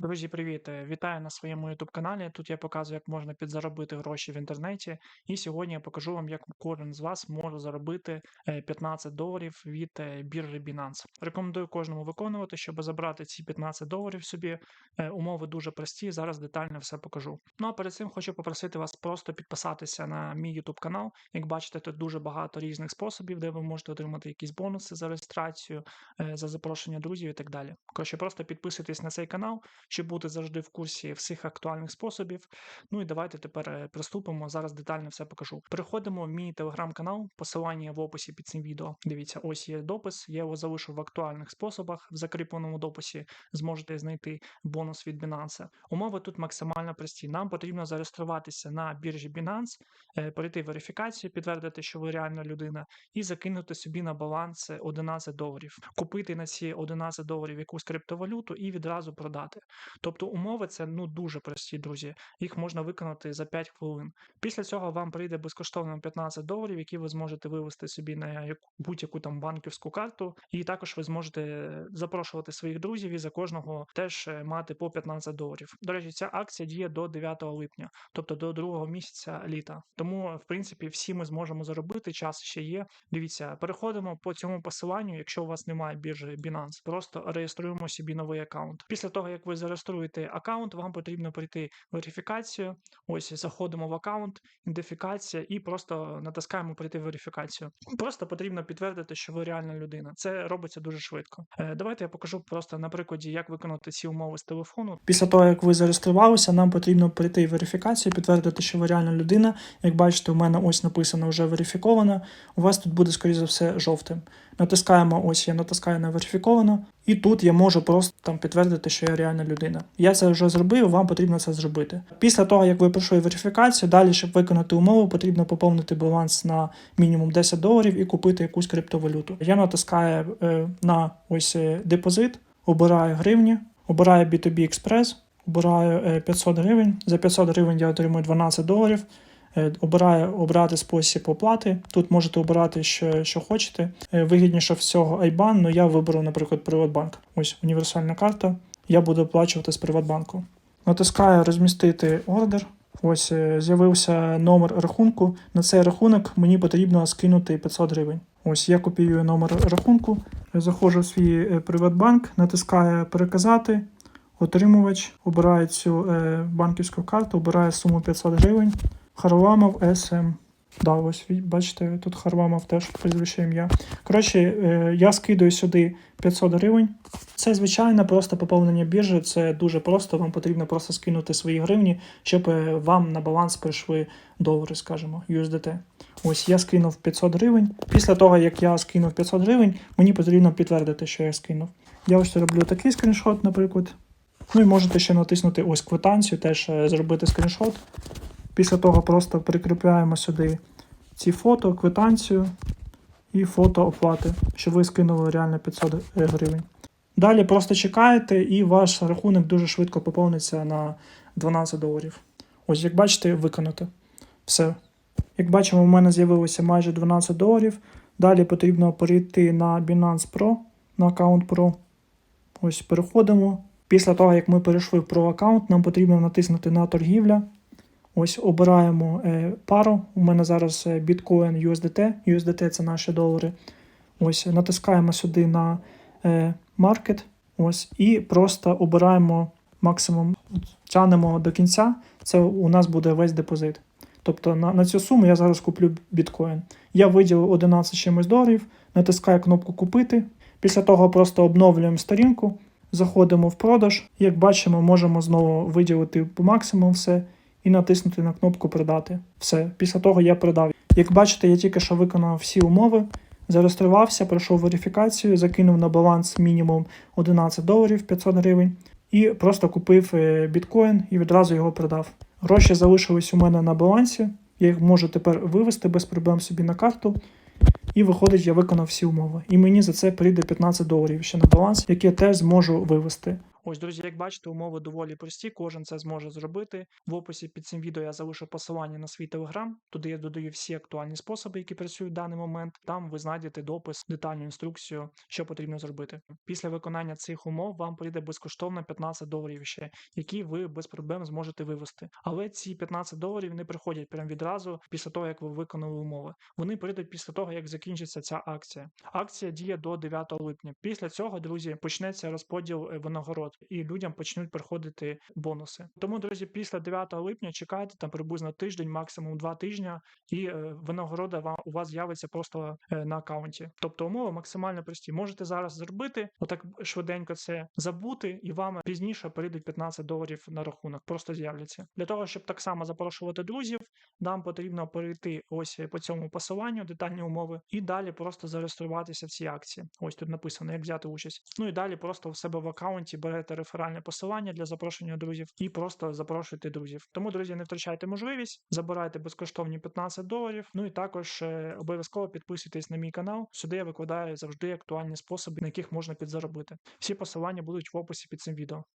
Друзі, привіт! Е, Вітаю на своєму YouTube каналі. Тут я показую, як можна підзаробити гроші в інтернеті. І сьогодні я покажу вам, як кожен з вас може заробити е, 15 доларів від е, біржі Binance. Рекомендую кожному виконувати, щоб забрати ці 15 доларів собі. Е, Умови дуже прості. Зараз детально все покажу. Ну а перед цим хочу попросити вас просто підписатися на мій YouTube канал. Як бачите, тут дуже багато різних способів, де ви можете отримати якісь бонуси за реєстрацію, е, за запрошення друзів і так далі. Коротше, просто підписуйтесь на цей канал щоб бути завжди в курсі всіх актуальних способів. Ну і давайте тепер е, приступимо. Зараз детально все покажу. Переходимо в мій телеграм-канал, посилання в описі під цим відео. Дивіться, ось є допис. Я його залишу в актуальних способах. В закріпленому дописі зможете знайти бонус від Binance. Умови тут максимально прості. Нам потрібно зареєструватися на біржі Binance, е, пройти верифікацію, підтвердити, що ви реальна людина, і закинути собі на баланс 11 доларів, купити на ці 11 доларів якусь криптовалюту і відразу продати. Тобто умови це ну дуже прості, друзі. Їх можна виконати за 5 хвилин. Після цього вам прийде безкоштовно 15 доларів, які ви зможете вивести собі на будь-яку там банківську карту, і також ви зможете запрошувати своїх друзів і за кожного теж е, мати по 15 доларів. До речі, ця акція діє до 9 липня, тобто до другого місяця літа. Тому, в принципі, всі ми зможемо заробити. Час ще є. Дивіться, переходимо по цьому посиланню. Якщо у вас немає біржі Binance, просто реєструємо собі новий аккаунт. Після того, як ви зареєструєте аккаунт, вам потрібно пройти верифікацію. Ось заходимо в аккаунт, ідентифікація і просто натискаємо пройти верифікацію. Просто потрібно підтвердити, що ви реальна людина. Це робиться дуже швидко. Е, Давайте я покажу просто на прикладі, як виконати ці умови з телефону. Після того, як ви зареєструвалися, нам потрібно пройти верифікацію, підтвердити, що ви реальна людина. Як бачите, у мене ось написано вже верифіковано. У вас тут буде, скоріше за все, жовтим. Натискаємо, ось я натискаю на верифіковано, і тут я можу просто там підтвердити, що я реальна людина. Я це вже зробив, вам потрібно це зробити. Після того, як ви пройшли верифікацію, далі, щоб виконати умову, потрібно поповнити баланс на мінімум 10 доларів і купити якусь криптовалюту. Я натискаю е, на ось е, депозит, обираю гривні, обираю B2B Express, обираю е, 500 гривень. За 500 гривень я отримую 12 доларів. Е, Обираю обрати спосіб оплати. Тут можете обирати, що, що хочете. Е, Вигідніше всього IBAN, але я виберу, наприклад, Приватбанк. Ось універсальна карта. Я буду оплачувати з Приватбанку. Натискаю розмістити ордер. Ось е, з'явився номер рахунку. На цей рахунок мені потрібно скинути 500 гривень. Ось я копіюю номер рахунку, заходжу в свій Приватбанк, натискаю переказати. Отримувач обирає цю банківську карту, обирає суму 500 гривень. Харламов СМ. Да, ось бачите, тут Харламов теж прізвище ім'я. Коротше, е, я скидаю сюди 500 гривень. Це звичайне просто поповнення біржі. Це дуже просто. Вам потрібно просто скинути свої гривні, щоб е, вам на баланс прийшли долари, скажімо, USDT. Ось я скинув 500 гривень. Після того, як я скинув 500 гривень, мені потрібно підтвердити, що я скинув. Я ось роблю такий скріншот, наприклад. Ну і можете ще натиснути ось квитанцію, теж е, зробити скріншот. Після того просто прикріпляємо сюди ці фото, квитанцію і фото оплати, щоб ви скинули реально 500 гривень. Далі просто чекаєте, і ваш рахунок дуже швидко поповниться на 12 доларів. Ось, як бачите, виконати. Все. Як бачимо, у мене з'явилося майже 12 доларів. Далі потрібно перейти на Binance Pro, на аккаунт Pro. Ось переходимо. Після того, як ми перейшли в Pro аккаунт, нам потрібно натиснути на торгівля. Ось обираємо е, пару. У мене зараз е, Bitcoin USDT. USDT це наші долари. Ось натискаємо сюди на е, Market. Ось, і просто обираємо максимум, тянемо до кінця. Це у нас буде весь депозит. Тобто на, на цю суму я зараз куплю біткоін. Я виділив 11 чимось доларів, натискаю кнопку Купити. Після того просто обновлюємо сторінку, заходимо в продаж. Як бачимо, можемо знову виділити по максимуму все і натиснути на кнопку Продати. Все. Після того я продав. Як бачите, я тільки що виконав всі умови. Зареєструвався, пройшов верифікацію, закинув на баланс мінімум 11 доларів 500 гривень і просто купив е, біткоін і відразу його продав. Гроші залишились у мене на балансі. Я їх можу тепер вивести без проблем собі на карту. І виходить, я виконав всі умови. І мені за це прийде 15 доларів ще на баланс, які я теж зможу вивести. Ось, друзі, як бачите, умови доволі прості, кожен це зможе зробити. В описі під цим відео я залишу посилання на свій телеграм. Туди я додаю всі актуальні способи, які працюють в даний момент. Там ви знайдете допис, детальну інструкцію, що потрібно зробити. Після виконання цих умов вам прийде безкоштовно 15 доларів ще, які ви без проблем зможете вивести. Але ці 15 доларів не приходять прямо відразу після того, як ви виконали умови. Вони прийдуть після того, як закінчиться ця акція. Акція діє до 9 липня. Після цього, друзі, почнеться розподіл е, винагород, і людям почнуть приходити бонуси. Тому, друзі, після 9 липня чекайте там приблизно тиждень, максимум 2 тижня, і е, винагорода вам у вас з'явиться просто е, на аккаунті. Тобто умови максимально прості. Можете зараз зробити, отак швиденько це забути, і вам пізніше прийдуть 15 доларів на рахунок, просто з'являться. Для того, щоб так само запрошувати друзів, нам потрібно перейти ось по цьому посиланню, детальні умови, і далі просто зареєструватися в цій акції. Ось тут написано, як взяти участь. Ну і далі просто в себе в аккаунті берете реферальне посилання для запрошення друзів і просто запрошуйте друзів. Тому, друзі, не втрачайте можливість, забирайте безкоштовні 15 доларів. Ну і також е, обов'язково підписуйтесь на мій канал. Сюди я викладаю завжди актуальні способи, на яких можна підзаробити. Всі посилання будуть в описі під цим відео.